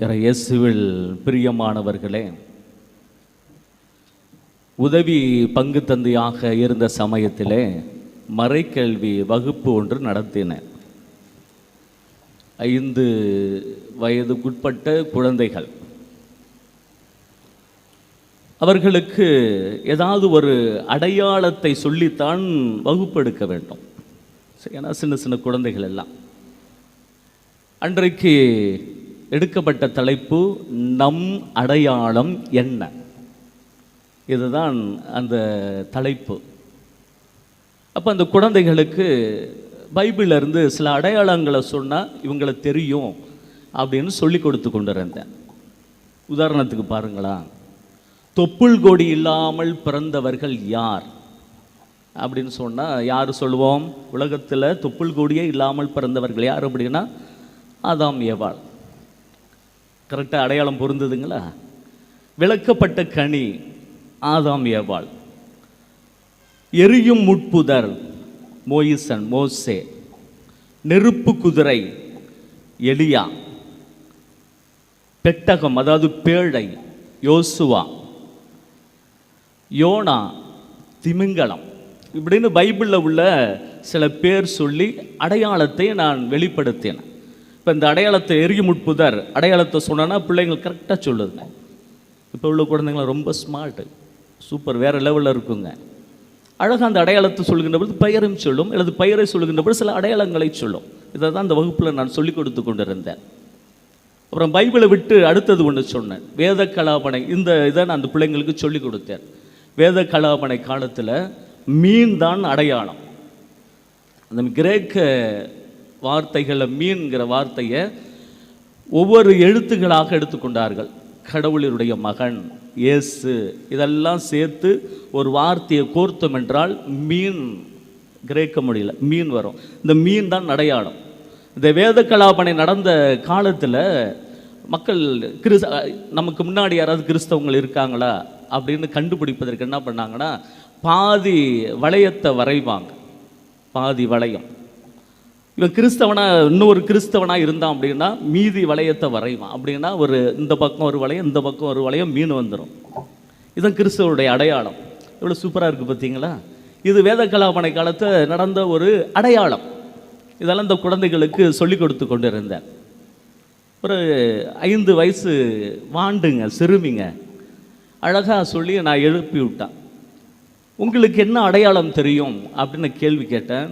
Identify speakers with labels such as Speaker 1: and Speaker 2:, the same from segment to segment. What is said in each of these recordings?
Speaker 1: இயேசுவில் பிரியமானவர்களே உதவி பங்கு தந்தையாக இருந்த சமயத்திலே மறைக்கல்வி வகுப்பு ஒன்று நடத்தினேன். ஐந்து வயதுக்குட்பட்ட குழந்தைகள். அவர்களுக்கு ஏதாவது ஒரு அடையாளத்தை சொல்லித்தான் வகுப்பெடுக்க வேண்டும். ஏன்னா சின்ன சின்ன குழந்தைகள் எல்லாம். அன்றைக்கு எடுக்கப்பட்ட தலைப்பு நம் அடையாளம் என்ன? இதுதான் அந்த தலைப்பு. அப்போ அந்த குழந்தைகளுக்கு பைபிள்லேருந்து சில அடையாளங்களை சொன்னால் இவங்களை தெரியும் அப்படின்னு சொல்லி கொடுத்து கொண்டு இருந்தேன் உதாரணத்துக்கு பாருங்களா தொப்புள் கொடி இல்லாமல் பிறந்தவர்கள் யார்? அப்படின்னு சொன்னால் யார் சொல்லுவோம்? உலகத்தில் தொப்புள் கொடியே இல்லாமல் பிறந்தவர்கள் யார் அப்படின்னா அதாம் ஏவாள். கரெக்டாக அடையாளம் பொருந்ததுங்களா? விளக்கப்பட்ட கனி ஆதாம் ஏவாள். எரியும் முட்புதர் மோயிசன் மோசே. நெருப்பு குதிரை எலியா. பெட்டகம் அதாவது பேழை யோசுவா. யோனா திமிங்கலம். இப்படின்னு பைபிளில் உள்ள சில பேர் சொல்லி அடையாளத்தை நான் வெளிப்படுத்தினேன். இப்போ இந்த அடையாளத்தை எரிய முட்புதர். அடையாளத்தை சொன்னா பிள்ளைங்கள் கரெக்டாக சொல்லுதுங்க. இப்போ உள்ள குழந்தைங்களாம் ரொம்ப ஸ்மார்ட்டு சூப்பர் வேறு லெவலில் இருக்குங்க. அழகாக அந்த அடையாளத்தை சொல்லுகின்ற பொழுது பெயரும் சொல்லும் அல்லது பெயரை சொல்லுகின்ற பொழுது சில அடையாளங்களை சொல்லும். இதை தான் அந்த வகுப்பில் நான் சொல்லிக் கொடுத்து கொண்டிருந்தேன். அப்புறம் பைபிளை விட்டு அடுத்தது ஒன்று சொன்னேன். வேத கலாபனை இந்த இதை நான் அந்த பிள்ளைங்களுக்கு சொல்லிக் கொடுத்தேன். வேத கலாபனை காலத்தில் மீன் தான் அடையாளம். அந்த கிரேக்க வார்த்தைகளை மீன்கிற வார்த்தையை ஒவ்வொரு எழுத்துக்களாக எடுத்துக்கொண்டார்கள். கடவுளினுடைய மகன் இயேசு இதெல்லாம் சேர்த்து ஒரு வார்த்தையை கோர்த்தோம் என்றால் மீன் கிரேக்க மொழியில் மீன் வரும். இந்த மீன் தான் அடையாளம். இந்த வேத கலாபனை நடந்த காலத்தில் மக்கள் கிறிஸ் நமக்கு முன்னாடி யாராவது கிறிஸ்தவங்கள் இருக்காங்களா அப்படின்னு கண்டுபிடிப்பதற்கு என்ன பண்ணாங்கன்னா பாதி வளையத்தை வரைவாங்க. பாதி வளையம். இவன் கிறிஸ்தவனாக இன்னொரு கிறிஸ்தவனாக இருந்தான் அப்படின்னா மீதி வளையத்தை வரைவான். அப்படின்னா ஒரு இந்த பக்கம் ஒரு வளையம் இந்த பக்கம் ஒரு வளையம் மீன் வந்துடும் இதுதான் கிறிஸ்தவருடைய அடையாளம். எவ்வளோ சூப்பராக இருக்குது பார்த்தீங்களா இது வேத கலாபனை காலத்தில் நடந்த ஒரு அடையாளம். இதெல்லாம் இந்த குழந்தைகளுக்கு சொல்லிக் கொடுத்து கொண்டு இருந்தேன் ஒரு ஐந்து வயசு வாண்டுங்க சிறுமிங்க. அழகாக சொல்லி நான் எழுப்பி விட்டேன் உங்களுக்கு என்ன அடையாளம் தெரியும்? அப்படின்னு கேள்வி கேட்டேன்.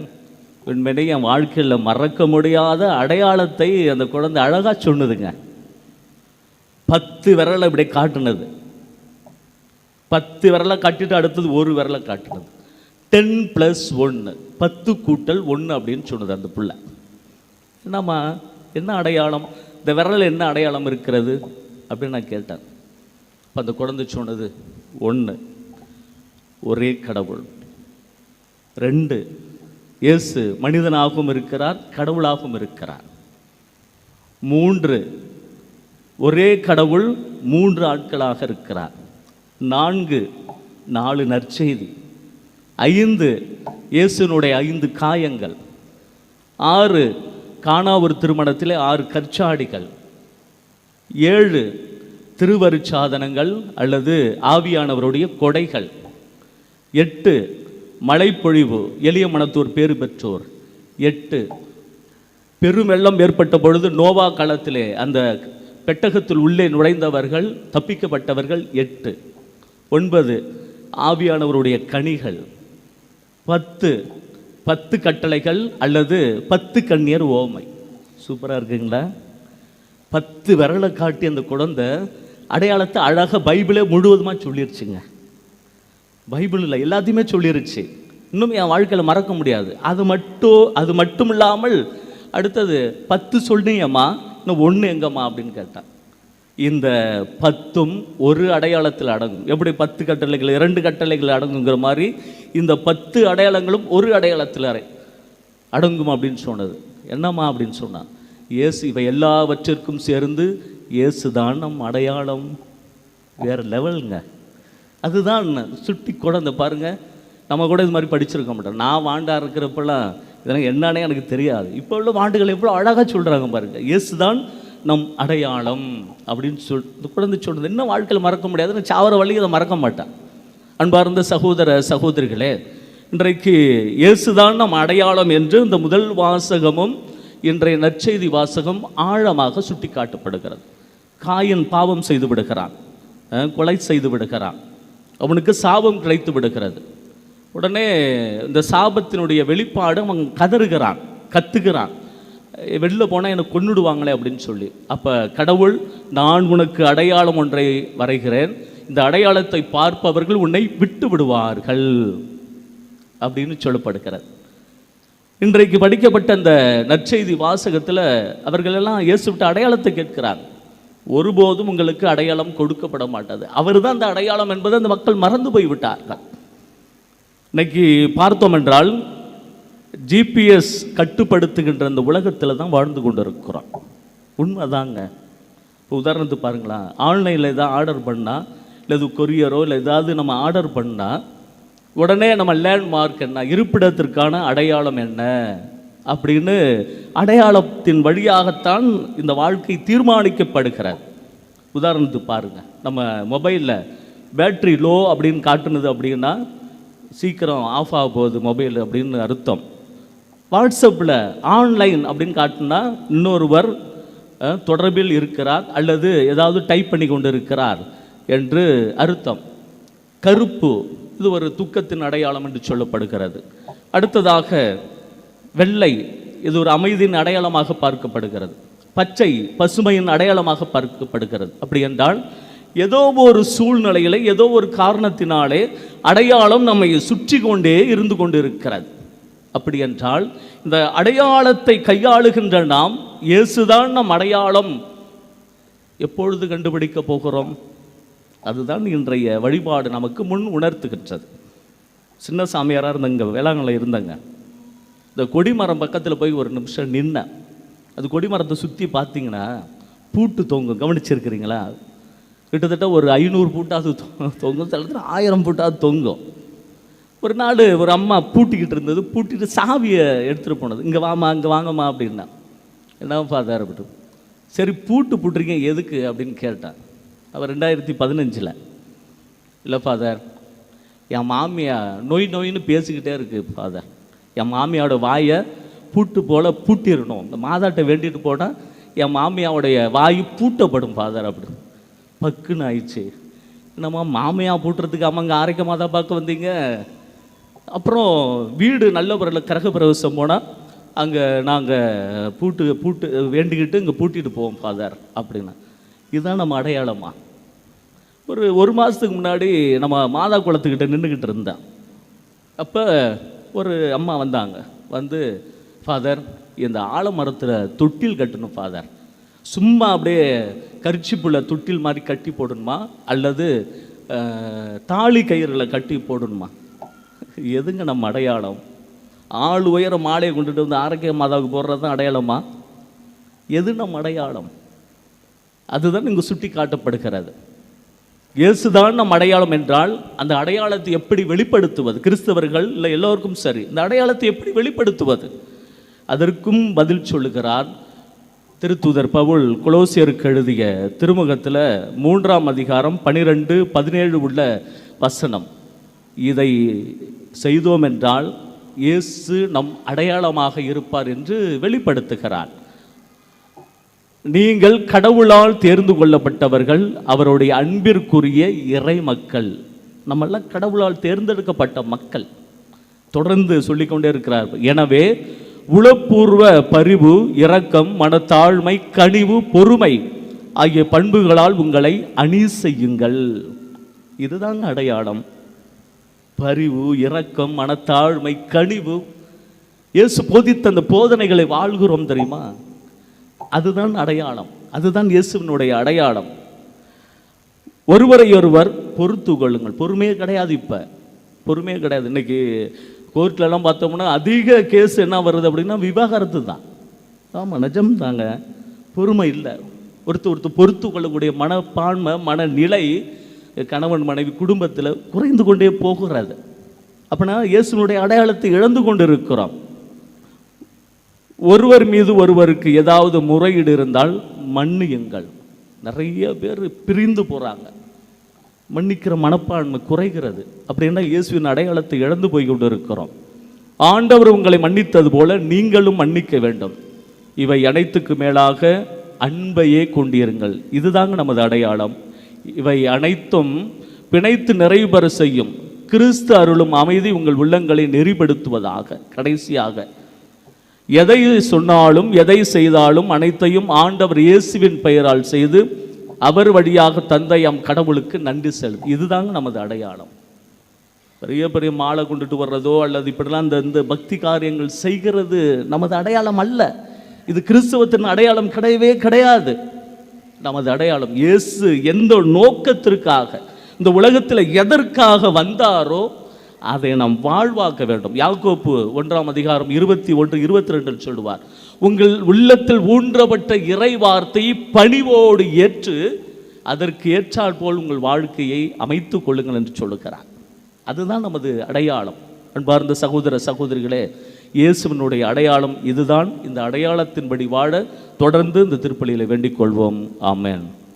Speaker 1: உண்மையிலே என் வாழ்க்கையில் மறக்க முடியாத அடையாளத்தை அந்த குழந்தை அழகாக சொன்னதுங்க. பத்து விரலை இப்படி காட்டுனது. பத்து விரலை காட்டிட்டு அடுத்தது ஒரு விரலை காட்டுனது. டென் ப்ளஸ் ஒன்று பத்து கூட்டல் ஒன்று அப்படின்னு சொன்னது அந்த பிள்ளை. என்னம்மா என்ன அடையாளம்? இந்த விரல் என்ன அடையாளம் இருக்கிறது? அப்படின்னு நான் கேட்டேன். இப்போ அந்த குழந்தை சொன்னது ஒன்று ஒரே கடவுள். ரெண்டு இயேசு மனிதனாகவும் இருக்கிறார் கடவுளாகவும் இருக்கிறார். மூன்று ஒரே கடவுள் மூன்று ஆட்களாக இருக்கிறார். நான்கு நாலு நற்செய்தி. ஐந்து இயேசுனுடைய ஐந்து காயங்கள். ஆறு காணாவூர் திருமணத்தில் திருமணத்திலே ஆறு கற்சாடிகள். ஏழு திருவருட்சாதனங்கள் அல்லது ஆவியானவருடைய கொடைகள். எட்டு மழைப்பொழிவு எளிய மனத்தூர் பேறு பெற்றோர். எட்டு பெருவெள்ளம் ஏற்பட்ட பொழுது நோவா காலத்திலே அந்த பெட்டகத்தில் உள்ளே நுழைந்தவர்கள் தப்பிக்கப்பட்டவர்கள் எட்டு. ஒன்பது ஆவியானவருடைய கனிகள். பத்து பத்து கட்டளைகள் அல்லது பத்து கண்ணியர் ஓமை. சூப்பராக இருக்குங்களா? பத்து விரலை காட்டி அந்த குழந்தை அடையாளத்தை அழகாக பைபிளே முழுவதுமாக சொல்லிருச்சுங்க. பைபிளில் எல்லாத்தையுமே சொல்லிருச்சு. இன்னும் என் வாழ்க்கையில் மறக்க முடியாது. அது மட்டும் அது மட்டும் இல்லாமல் அடுத்தது பத்து சொன்னியம்மா இன்னும் ஒன்று எங்கம்மா அப்படின்னு கேட்டான். இந்த பத்தும் ஒரு அடையாளத்தில் அடங்கும். எப்படி பத்து கட்டளைகள் இரண்டு கட்டளைகள் அடங்குங்கிற மாதிரி இந்த பத்து அடையாளங்களும் ஒரு அடையாளத்தில் அடங்கும் அப்படின்னு சொன்னது. என்னம்மா அப்படின்னு சொன்னான். இயேசு இவை எல்லாவற்றிற்கும் சேர்ந்து இயேசு தான் நம் அடையாளம். வேறு லெவலுங்க அதுதான் சுட்டி குழந்தை பாருங்கள் நம்ம கூட இது மாதிரி படிச்சிருக்க மாட்டோம். நான் வாண்டாக இருக்கிறப்பெல்லாம் இதெல்லாம் என்னன்னே எனக்கு தெரியாது. இப்போ உள்ள வாண்டுகள் எவ்வளோ அழகாக சொல்கிறாங்க பாருங்கள் இயேசு தான் நம் அடையாளம் அப்படின்னு சொல் இந்த குழந்தை சொல்கிறது என்ன வாழ்க்கையில் மறக்க முடியாது. நான் சாவர வழி அதை மறக்க மாட்டேன். அன்பார்ந்த சகோதர சகோதரிகளே இன்றைக்கு இயேசுதான் நம் அடையாளம் என்று இந்த முதல் வாசகமும் இன்றைய நற்செய்தி வாசகம் ஆழமாக சுட்டி காட்டப்படுகிறது காயன் பாவம் செய்து விடுகிறான். கொலை செய்து விடுகிறான். அவனுக்கு சாபம் கிடைத்து விடுகிறது. உடனே இந்த சாபத்தினுடைய வெளிப்பாடு அவன் கதறுகிறான் கத்துகிறான். வெளில போனால் என்னை கொன்னுடுவாங்களே அப்படின்னு சொல்லி. அப்போ கடவுள் நான் உனக்கு அடையாளம் ஒன்றை வரைகிறேன். இந்த அடையாளத்தை பார்ப்பவர்கள் உன்னை விட்டு விடுவார்கள் அப்படின்னு சொல்லப்படுகிறது. இன்றைக்கு படிக்கப்பட்ட அந்த நற்செய்தி வாசகத்தில் அவர்கள் எல்லாம் இயேசு அடையாளத்தை கேட்கிறாங்க ஒருபோதும் உங்களுக்கு அடையாளம் கொடுக்கப்பட மாட்டாது. அவர் தான் அந்த அடையாளம் என்பதை அந்த மக்கள் மறந்து போய் விட்டார்கள் இன்னைக்கு பார்த்தோம் என்றால் ஜிபிஎஸ் கட்டுப்படுத்துகின்ற அந்த உலகத்தில் தான் வாழ்ந்து கொண்டு இருக்கிறோம் உண்மைதாங்க. இப்போ உதாரணத்துக்கு பாருங்களேன் ஆன்லைனில் எதாவது ஆர்டர் பண்ணால் இல்லை இது கொரியரோ இல்லை ஏதாவது நம்ம ஆர்டர் பண்ணால் உடனே நம்ம லேண்ட்மார்க் என்ன இருப்பிடத்திற்கான அடையாளம் என்ன? அப்படின்னு அடையாளத்தின் வழியாகத்தான் இந்த வாழ்க்கை தீர்மானிக்கப்படுகிறது. உதாரணத்துக்கு பாருங்கள் நம்ம மொபைலில் பேட்ரி லோ அப்படின்னு காட்டுனது அப்படின்னா சீக்கிரம் ஆஃப் ஆக போகுது மொபைல் அப்படின்னு அர்த்தம். வாட்ஸ்அப்பில் ஆன்லைன் அப்படின்னு காட்டினா இன்னொருவர் தொடர்பில் இருக்கிறார் அல்லது ஏதாவது டைப் பண்ணி கொண்டு இருக்கிறார் என்று அர்த்தம். கருப்பு இது ஒரு துக்கத்தின் அடையாளம் என்று சொல்லப்படுகிறது. அடுத்ததாக வெள்ளை இது ஒரு அமைதியின் அடையாளமாக பார்க்கப்படுகிறது. பச்சை பசுமையின் அடையாளமாக பார்க்கப்படுகிறது. அப்படி என்றால் ஏதோ ஒரு சூழ்நிலையில ஏதோ ஒரு காரணத்தினாலே அடையாளம் நம்மை சுற்றி கொண்டே இருந்து கொண்டு இருக்கிறது அப்படி என்றால் இந்த அடையாளத்தை கையாளுகின்ற நாம் இயேசுதான் நம் அடையாளம். எப்பொழுது கண்டுபிடிக்க போகிறோம்? அதுதான் இன்றைய வழிபாடு நமக்கு முன் உணர்த்துகின்றது. சின்ன சாமியாராக இருந்த இங்கே வேளாங்கல்ல இருந்தங்க. இந்த கொடிமரம் பக்கத்தில் போய் ஒரு நிமிஷம் நின்னேன் அது கொடிமரத்தை சுற்றி பார்த்தீங்கன்னா பூட்டு தொங்கும். கவனிச்சிருக்கிறீங்களா? கிட்டத்தட்ட ஒரு ஐநூறு பூட்டாவது தொங்கும். சில இடத்துல ஆயிரம் பூட்டாவது தொங்கும். ஒரு நாள் ஒரு அம்மா பூட்டிக்கிட்டு இருந்தது. பூட்டிட்டு சாவியை எடுத்துகிட்டு போனது. இங்கே வாமா இங்கே வாங்கம்மா அப்படின்னா. என்ன ஃபாதர் அப்படி சரி பூட்டு பூட்டுறீங்க எதுக்கு? அப்படின்னு கேட்டான். அவர் ரெண்டாயிரத்தி பதினஞ்சில். இல்லை ஃபாதர் என் மாமியா நொய் நொய்னு பேசிக்கிட்டே இருக்குது ஃபாதர் என் மாமியாவோட வாயை பூட்டு போல் பூட்டிடணும். இந்த மாதாட்ட வேண்டிட்டு போனால் என் மாமியாவுடைய வாயு பூட்டப்படும் ஃபாதர் அப்படி. பக்குன்னு ஆயிடுச்சு. என்னம்மா மாமியா பூட்டுறதுக்கு அம்மா அங்கே ஆரோக்கிய மாதா பார்க்க வந்தீங்க? அப்புறம் வீடு நல்லபுரில் கிரக பிரவேசம் போனால் அங்கே நாங்கள் பூட்டு பூட்டு வேண்டிக்கிட்டு இங்கே பூட்டிட்டு போவோம் ஃபாதர் அப்படின்னா. இதுதான் நம்ம அடையாளமா. ஒரு ஒரு மாதத்துக்கு முன்னாடி நம்ம மாதா குளத்துக்கிட்ட நின்றுக்கிட்டு இருந்தேன். அப்போ ஒரு அம்மா வந்தாங்க. வந்து ஃபாதர் இந்த ஆலமரத்தில் தொட்டில் கட்டணும் ஃபாதர் சும்மா அப்படியே கரிச்சிப்புள்ள தொட்டில் மாதிரி கட்டி போடணுமா? அல்லது தாலி கயிறில் கட்டி போடணுமா? எதுங்க நம்ம அடையாளம்? ஆள் உயர மாலையை கொண்டுட்டு வந்து ஆரோக்கிய மாதாவுக்கு போடுறது தான் அடையாளமா? எது நம்ம அடையாளம்? அதுதான் இங்கே சுட்டி காட்டப்படுகிறது இயேசுதான் நம் அடையாளம் என்றால் அந்த அடையாளத்தை எப்படி வெளிப்படுத்துவது? கிறிஸ்தவர்கள் இல்லை எல்லோருக்கும் சரி இந்த அடையாளத்தை எப்படி வெளிப்படுத்துவது? அதற்கும் பதில் சொல்லுகிறார் திருத்தூதர் பவுல் குலோசியருக்கு எழுதிய திருமுகத்தில் மூன்றாம் அதிகாரம் பனிரெண்டு பதினேழு உள்ள வசனம். இதை செய்தோம் என்றால் இயேசு நம் அடையாளமாக இருப்பார் என்று வெளிப்படுத்துகிறார். நீங்கள் கடவுளால் தேர்ந்து கொள்ளப்பட்டவர்கள் அவருடைய அன்பிற்குரிய இறை மக்கள். நம்மெல்லாம் கடவுளால் தேர்ந்தெடுக்கப்பட்ட மக்கள். தொடர்ந்து சொல்லிக்கொண்டே இருக்கிறார். எனவே உளப்பூர்வ பரிவு இரக்கம் மனத்தாழ்மை கனிவு பொறுமை ஆகிய பண்புகளால் உங்களை அணி செய்யுங்கள். இதுதாங்க அடையாளம். பரிவு இரக்கம் மனத்தாழ்மை கனிவு. இயேசு போதித்த அந்த போதனைகளை வாழ்கிறோம் தெரியுமா? அதுதான் அடையாளம். அதுதான் இயேசுவினுடைய அடையாளம். ஒருவரை ஒருவர் பொறுத்து கொள்ளுங்கள். பொறுமையே கிடையாது இப்போ. பொறுமையே கிடையாது. இன்னைக்கு கோர்ட்லலாம் பார்த்தோம்னா அதிக கேஸ் என்ன வருது அப்படின்னா விவாகரத்து தான். ஆமாம் நிஜம் தாங்க. பொறுமை இல்லை. ஒருத்தர் ஒருத்தர் பொறுத்து கொள்ளக்கூடிய மனப்பான்மை மனநிலை கணவன் மனைவி குடும்பத்தில் குறைந்து கொண்டே போகிறது. அப்படின்னா இயேசுனுடைய அடையாளத்தை இழந்து கொண்டு இருக்கிறோம் ஒருவர் மீது ஒருவருக்கு ஏதாவது முறையீடு இருந்தால் மன்னியுங்கள். நிறைய பேர் பிரிந்து போகிறாங்க மன்னிக்கிற மனப்பான்மை குறைகிறது. அப்படின்னா இயேசுவின் அடையாளத்தை இழந்து போய் கொண்டு இருக்கிறோம் ஆண்டவர் உங்களை மன்னித்தது போல நீங்களும் மன்னிக்க வேண்டும். இவை அனைத்துக்கு மேலாக அன்பையே கொண்டிருங்கள். இதுதாங்க நமது அடையாளம். இவை அனைத்தும் பிணைத்து நிறைவு பெற செய்யும். கிறிஸ்து அருளும் அமைதி உங்கள் உள்ளங்களை நெறிப்படுத்துவதாக கடைசியாக. எதை சொன்னாலும் எதை செய்தாலும் அனைத்தையும் ஆண்டவர் இயேசுவின் பெயரால் செய்து அவர் வழியாக தந்தை அம் கடவுளுக்கு நன்றி செலுத்து இதுதாங்க நமது அடையாளம். பெரிய பெரிய மாலை கொண்டுட்டு வர்றதோ அல்லது இப்படிலாம் இந்த இந்த பக்தி காரியங்கள் செய்கிறது நமது அடையாளம் அல்ல. இது கிறிஸ்துவத்தின் அடையாளம் கிடையவே கிடையாது. நமது அடையாளம் இயேசு எந்த நோக்கத்திற்காக இந்த உலகத்தில் எதற்காக வந்தாரோ அதை நாம் வாழ்வாக்க வேண்டும். யாக்கோப்பு ஒன்றாம் அதிகாரம் இருபத்தி ஒன்று இருபத்தி ரெண்டில் சொல்லுவார். உங்கள் உள்ளத்தில் ஊன்றப்பட்ட இறை வார்த்தையை பணிவோடு ஏற்று அதற்கு ஏற்றால் போல் உங்கள் வாழ்க்கையை அமைத்துக் கொள்ளுங்கள் என்று சொல்லுகிறார். அதுதான் நமது அடையாளம். அன்பார்ந்த சகோதர சகோதரிகளே இயேசுவினுடைய அடையாளம் இதுதான். இந்த அடையாளத்தின்படி வாழ தொடர்ந்து இந்த திருப்பலியில் வேண்டிக் கொள்வோம். ஆமேன்.